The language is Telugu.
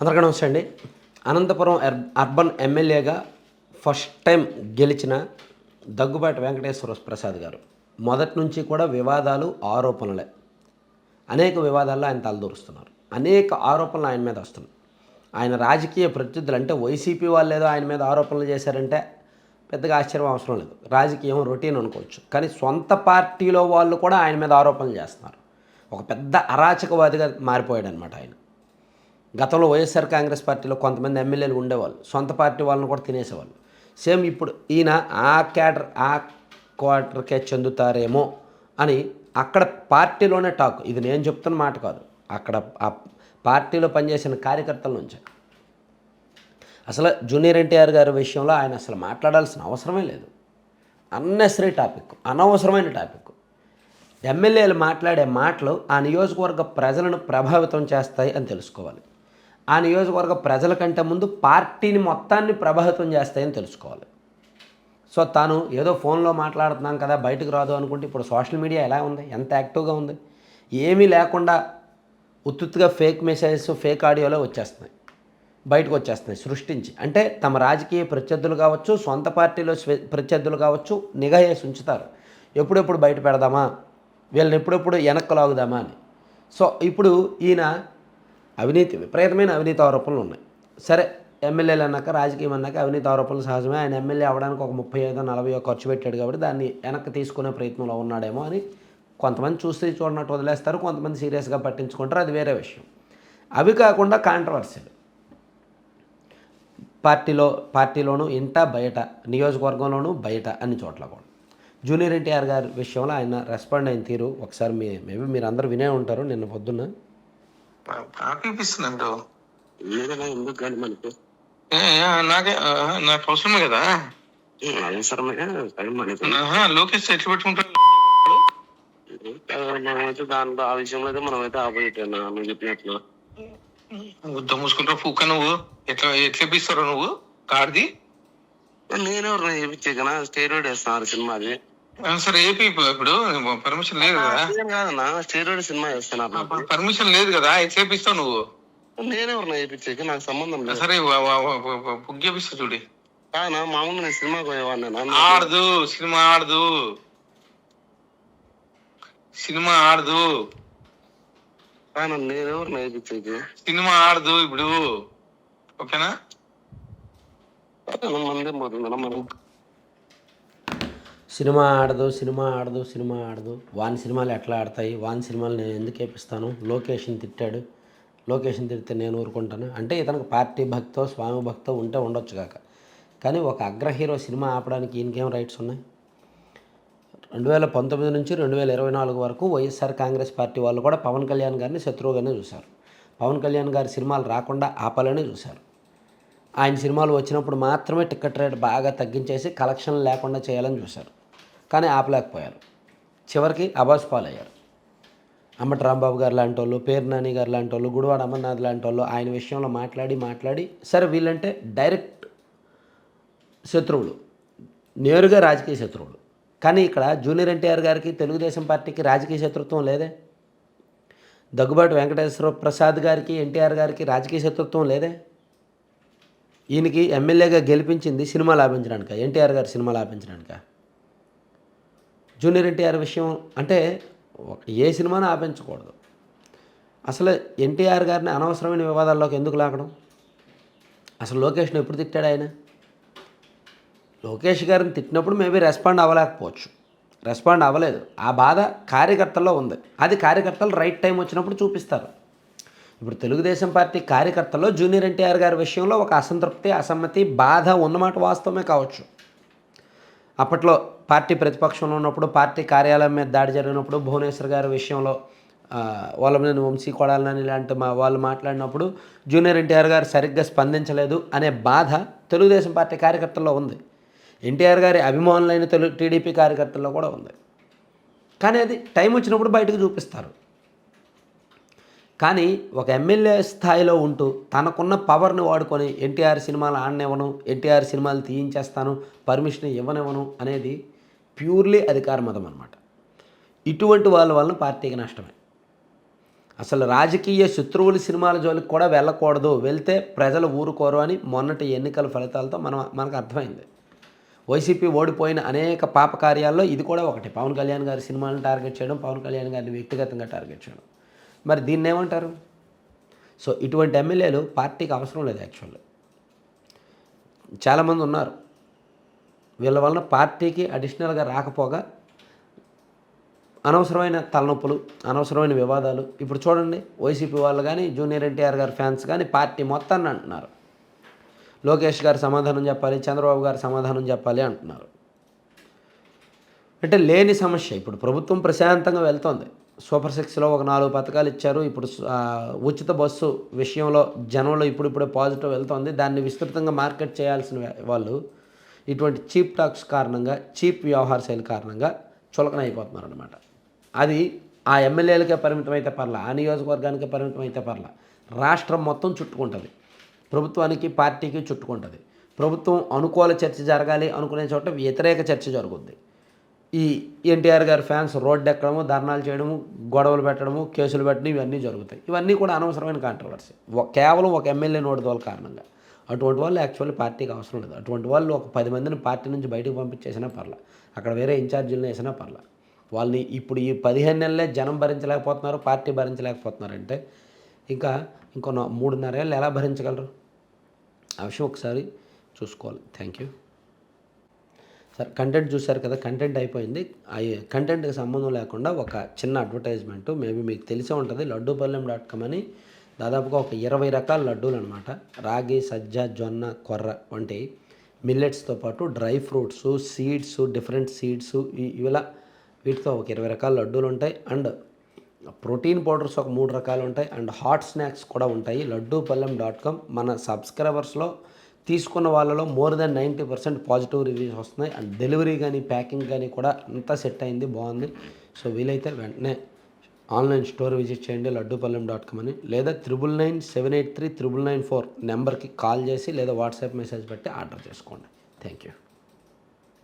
అందరికీ నమస్తే అండి. అనంతపురం అర్ అర్బన్ ఎమ్మెల్యేగా ఫస్ట్ టైం గెలిచిన దగ్గుబాటి వెంకటేశ్వర ప్రసాద్ గారు. మొదటి నుంచి కూడా వివాదాలు ఆరోపణలే. అనేక వివాదాల్లో ఆయన తలదూరుస్తున్నారు. అనేక ఆరోపణలు ఆయన మీద వస్తున్నాయి. ఆయన రాజకీయ ప్రత్యర్థులు అంటే వైసీపీ వాళ్ళు ఏదో ఆయన మీద ఆరోపణలు చేశారంటే పెద్దగా ఆశ్చర్యం అవసరం లేదు. రాజకీయం రొటీన్ అనుకోవచ్చు. కానీ సొంత పార్టీలో వాళ్ళు కూడా ఆయన మీద ఆరోపణలు చేస్తున్నారు. ఒక పెద్ద అరాచకవాదిగా మారిపోయాడు అనమాట ఆయన. గతంలో వైఎస్ఆర్ కాంగ్రెస్ పార్టీలో కొంతమంది ఎమ్మెల్యేలు ఉండేవాళ్ళు. సొంత పార్టీ వాళ్ళని కూడా తినేసేవాళ్ళు. సేమ్ ఇప్పుడు ఈయన ఆ క్యాడర్ ఆ క్వార్టర్కే చెందుతారేమో అని అక్కడ పార్టీలోనే టాక్. ఇది నేను చెప్తున్న మాట కాదు. అక్కడ ఆ పార్టీలో పనిచేసిన కార్యకర్తల నుంచి. అసలు జూనియర్ ఎన్టీఆర్ గారి విషయంలో ఆయన అసలు మాట్లాడాల్సిన అవసరమే లేదు. అన్నెసరీ టాపిక్ అనవసరమైన టాపిక్. ఎమ్మెల్యేలు మాట్లాడే మాటలు ఆ నియోజకవర్గ ప్రజలను ప్రభావితం చేస్తాయి అని తెలుసుకోవాలి. ఆ నియోజకవర్గ ప్రజల కంటే ముందు పార్టీని మొత్తాన్ని ప్రభావితం చేస్తాయని తెలుసుకోవాలి. సో తాను ఏదో ఫోన్లో మాట్లాడుతున్నాం కదా బయటకు రాదు అనుకుంటే ఇప్పుడు సోషల్ మీడియా ఎలా ఉంది? ఎంత యాక్టివ్గా ఉంది? ఏమీ లేకుండా ఉత్తుత్తుగా ఫేక్ మెసేజెస్ ఫేక్ ఆడియోలో వచ్చేస్తున్నాయి. బయటకు వచ్చేస్తున్నాయి సృష్టించి. అంటే తమ రాజకీయ ప్రత్యర్థులు కావచ్చు సొంత పార్టీలో స్వే ప్రత్యర్థులు కావచ్చు నిఘా ఉంచుతారు. ఎప్పుడెప్పుడు బయట పెడదామా? వీళ్ళని ఎప్పుడెప్పుడు వెనక్కు లాగుదామా అని. సో ఇప్పుడు ఈయన అవినీతి విపరీతమైన అవినీతి ఆరోపణలు ఉన్నాయి. సరే ఎమ్మెల్యేలు అన్నాక రాజకీయం అన్నాక అవినీతి ఆరోపణలు సహజమే. ఆయన ఎమ్మెల్యే అవడానికి ఒక ముప్పై ఐదో నలభై ఖర్చు పెట్టాడు కాబట్టి దాన్ని వెనక్కి తీసుకునే ప్రయత్నంలో ఉన్నాడేమో అని కొంతమంది చూస్తే చూడనట్టు వదిలేస్తారు. కొంతమంది సీరియస్గా పట్టించుకుంటారు. అది వేరే విషయం. అవి కాకుండా కాంట్రవర్సీలు పార్టీలో పార్టీలోనూ ఇంట బయట నియోజకవర్గంలోనూ బయట అన్ని చోట్ల కూడా. జూనియర్ ఎన్టీఆర్ గారి విషయంలో ఆయన రెస్పాండ్ అయిన తీరు ఒకసారి మీ మేబీ మీరు అందరూ వినే ఉంటారు నిన్న పొద్దున్న. నాకు ఇప్పిస్తున్నాను బ్రో ఏదైనా ఎందుకు కానీ మనకు? ఏ, ఏ, నాకే ఆ, నాకు అవసరమే కదా? అవసరమే కానీ మనకు. ఆహా, లోకేష్ ఎట్లా పెట్టుకుంటాడు? మనమైతే దాంట్లో ఆ విషయంలో అయితే మనమైతే ఆపోజిట్ అన్నా నువ్వు చెప్పినట్లు పూక నువ్వు. ఎట్లా ఎట్లా ఇప్పిస్తారో నువ్వు? కార్ది? నేనెవరు చేపించే కదా స్టేరోయిడ్ వేస్తున్నారు సినిమాది. సరే ఏపీ ఇప్పుడు పర్మిషన్ లేదు కదా. కాదన్నా స్టేరోయిడ్ సినిమా వేస్తున్నారు నాకు పర్మిషన్ లేదు కదా ఇప్పిస్తావు నువ్వు. నేనెవరు చేపించేకి నాకు సంబంధం లేదు. సరే బుక్ చేపిస్తా చూడి. కాదన్నా మామూలు నేను సినిమాకి పోయేవాడిని ఆడదు సినిమా ఆడదు. సినిమా ఆడదు. కానీ నేనెవరు చేపించేకి సినిమా ఆడదు ఇప్పుడు. ఓకేనా? మందే పోతుందన్నా మనం సినిమా ఆడదు సినిమా ఆడదు సినిమా ఆడదు. వాని సినిమాలు ఎట్లా ఆడతాయి? వాని సినిమాలు నేను ఎందుకు వేపిస్తాను లొకేషన్ తిట్టాడు. లొకేషన్ తిడితే నేను ఊరుకుంటాను? అంటే ఇతనికి పార్టీ భక్తో స్వామి భక్తో ఉంటే ఉండొచ్చు కాక. కానీ ఒక అగ్ర హీరో సినిమా ఆపడానికి ఈయనకేం రైట్స్ ఉన్నాయి? రెండు వేల పంతొమ్మిది నుంచి రెండు వేల ఇరవై నాలుగు వరకు వైఎస్ఆర్ కాంగ్రెస్ పార్టీ వాళ్ళు కూడా పవన్ కళ్యాణ్ గారిని శత్రువుగానే చూశారు. పవన్ కళ్యాణ్ గారి సినిమాలు రాకుండా ఆపాలనే చూశారు. ఆయన సినిమాలు వచ్చినప్పుడు మాత్రమే టికెట్ రేట్ బాగా తగ్గించేసి కలెక్షన్ లేకుండా చేయాలని చూశారు. కానీ ఆపలేకపోయారు. చివరికి అబాస్ పాలయ్యారు. అమ్మటి రాంబాబు గారు లాంటి వాళ్ళు పేరు నాని గారు లాంటి వాళ్ళు గుడివాడ అమర్నాథ్ లాంటి వాళ్ళు ఆయన విషయంలో మాట్లాడి మాట్లాడి సరే వీళ్ళంటే డైరెక్ట్ శత్రువులు నేరుగా రాజకీయ శత్రువులు. కానీ ఇక్కడ జూనియర్ ఎన్టీఆర్ గారికి తెలుగుదేశం పార్టీకి రాజకీయ శత్రుత్వం లేదే? దగ్గుబాటి వెంకటేశ్వర ప్రసాద్ గారికి ఎన్టీఆర్ గారికి రాజకీయ శత్రుత్వం లేదే? ఈయనకి ఎమ్మెల్యేగా గెలిపించింది సినిమా లాభించడానిక? ఎన్టీఆర్ గారి సినిమా లాభించడానిక? జూనియర్ ఎన్టీఆర్ విషయం అంటే ఒక- ఏ సినిమాను ఆపించకూడదు. అసలు ఎన్టీఆర్ గారిని అనవసరమైన వివాదాల్లోకి ఎందుకు లాగడం? అసలు లోకేష్ని ఎప్పుడు తిట్టాడు ఆయన? లోకేష్ గారిని తిట్టినప్పుడు మేబీ రెస్పాండ్ అవ్వలేకపోవచ్చు. రెస్పాండ్ అవ్వలేదు. ఆ బాధ కార్యకర్తల్లో ఉంది. అది కార్యకర్తలు రైట్ టైం వచ్చినప్పుడు చూపిస్తారు. ఇప్పుడు తెలుగుదేశం పార్టీ కార్యకర్తల్లో జూనియర్ ఎన్టీఆర్ గారి విషయంలో ఒక అసంతృప్తి అసమ్మతి బాధ ఉన్నమాట వాస్తవమే కావచ్చు. అప్పట్లో పార్టీ ప్రతిపక్షంలో ఉన్నప్పుడు పార్టీ కార్యాలయం మీద దాడి జరిగినప్పుడు భువనేశ్వర్ గారి విషయంలో ఆ, వాళ్ళని వంశీ కొడాలని ఇలాంటి మా వాళ్ళు మాట్లాడినప్పుడు జూనియర్ ఎన్టీఆర్ గారు సరిగ్గా స్పందించలేదు అనే బాధ తెలుగుదేశం పార్టీ కార్యకర్తల్లో ఉంది. ఎన్టీఆర్ గారి అభిమానులైన తెలుగు టీడీపీ కార్యకర్తల్లో కూడా ఉంది. కానీ అది టైం వచ్చినప్పుడు బయటకు చూపిస్తారు. కానీ ఒక ఎమ్మెల్యే స్థాయిలో ఉంటూ తనకున్న పవర్ని వాడుకొని ఎన్టీఆర్ సినిమాలు ఆడనివ్వను ఎన్టీఆర్ సినిమాలు తీయించేస్తాను పర్మిషన్ ఇవ్వనివ్వను అనేది ప్యూర్లీ అధికార మతం అనమాట ఇటువంటి వాళ్ళ వలన పార్టీకి నష్టమే. అసలు రాజకీయ శత్రువుల సినిమాల జోలికి కూడా వెళ్ళకూడదు. వెళ్తే ప్రజలు ఊరుకోరు అని మొన్నటి ఎన్నికల ఫలితాలతో మనం మనకు అర్థమైంది. వైసీపీ ఓడిపోయిన అనేక పాపకార్యాల్లో ఇది కూడా ఒకటి. పవన్ కళ్యాణ్ గారి సినిమాలను టార్గెట్ చేయడం పవన్ కళ్యాణ్ గారిని వ్యక్తిగతంగా టార్గెట్ చేయడం. మరి దీన్ని ఏమంటారు? సో ఇటువంటి ఎమ్మెల్యేలు పార్టీకి అవసరం లేదు యాక్చువల్లీ చాలామంది ఉన్నారు. వీళ్ళ వలన పార్టీకి అడిషనల్గా రాకపోగా అనవసరమైన తలనొప్పులు అనవసరమైన వివాదాలు. ఇప్పుడు చూడండి వైసీపీ వాళ్ళు కానీ జూనియర్ ఎన్టీఆర్ గారి ఫ్యాన్స్ కానీ పార్టీ మొత్తాన్ని అంటున్నారు. లోకేష్ గారు సమాధానం చెప్పాలి చంద్రబాబు గారు సమాధానం చెప్పాలి అంటున్నారు. అంటే లేని సమస్య. ఇప్పుడు ప్రభుత్వం ప్రశాంతంగా వెళ్తోంది. సూపర్ సిక్స్లో ఒక నాలుగు పథకాలు ఇచ్చారు. ఇప్పుడు ఉచిత బస్సు విషయంలో జనంలో ఇప్పుడిప్పుడే పాజిటివ్ వెళ్తోంది. దాన్ని విస్తృతంగా మార్కెట్ చేయాల్సిన వాళ్ళు ఇటువంటి చీప్ టాక్స్ కారణంగా చీప్ వ్యవహార శైలి కారణంగా చులకన అయిపోతున్నారు అనమాట అది ఆ ఎమ్మెల్యేలకే పరిమితం అయితే పర్ల ఆ నియోజకవర్గానికే పరిమితం అయితే పర్ల. రాష్ట్రం మొత్తం చుట్టుకుంటుంది. ప్రభుత్వానికి పార్టీకి చుట్టుకుంటుంది. ప్రభుత్వం అనుకూల చర్చ జరగాలి అనుకునే చోట వ్యతిరేక చర్చ జరుగుద్ది. ఈ ఎన్టీఆర్ గారి ఫ్యాన్స్ రోడ్డు ఎక్కడము ధర్నాలు చేయడము గొడవలు పెట్టడము కేసులు పెట్టడం ఇవన్నీ జరుగుతాయి. ఇవన్నీ కూడా అనవసరమైన కాంట్రవర్సీ కేవలం ఒక ఎమ్మెల్యే నోటిదోల కారణంగా. అటువంటి వాళ్ళు యాక్చువల్లీ పార్టీకి అవసరం లేదు. అటువంటి వాళ్ళు ఒక పది మందిని పార్టీ నుంచి బయటకు పంపించేసినా పర్లా. అక్కడ వేరే ఇన్ఛార్జీలను వేసినా పర్లా. వాళ్ళని ఇప్పుడు ఈ పదిహేను నెలలే జనం భరించలేకపోతున్నారు పార్టీ భరించలేకపోతున్నారంటే ఇంకా ఇంకో మూడున్నర మూడున్నరేళ్ళు ఎలా భరించగలరు? ఆ విషయం ఒకసారి చూసుకోవాలి. థ్యాంక్ యూ సార్ కంటెంట్ చూశారు కదా కంటెంట్ అయిపోయింది. ఆ కంటెంట్కి సంబంధం లేకుండా ఒక చిన్న అడ్వర్టైజ్మెంట్ మేబీ మీకు తెలిసే ఉంటుంది లడ్డూపల్లెం డాట్ కామ్ అని. దాదాపుగా ఒక ఇరవై రకాల లడ్డూలు అనమాట రాగి సజ్జ జొన్న కొర్ర వంటి మిల్లెట్స్తో పాటు dry fruits seeds different seeds ఇలా వీటితో ఒక ఇరవై రకాల లడ్డూలు ఉంటాయి. అండ్ ప్రోటీన్ పౌడర్స్ ఒక మూడు రకాలు ఉంటాయి. అండ్ హాట్ స్నాక్స్ కూడా ఉంటాయి. లడ్డూ పల్లెం డాట్ కామ్ మన సబ్స్క్రైబర్స్లో తీసుకున్న వాళ్ళలో more than ninety percent positive reviews వస్తున్నాయి. అండ్ డెలివరీ కానీ ప్యాకింగ్ కానీ కూడా అంతా సెట్ అయింది. బాగుంది. సో వీలైతే వెంటనే ఆన్లైన్ స్టోర్ విజిట్ చేయండి లడ్డూపల్లెం డాట్ కామ్ అని. లేదా triple nine seven eight three triple nine four నెంబర్కి కాల్ చేసి లేదా వాట్సాప్ మెసేజ్ పెట్టి ఆర్డర్ చేసుకోండి. Thank you.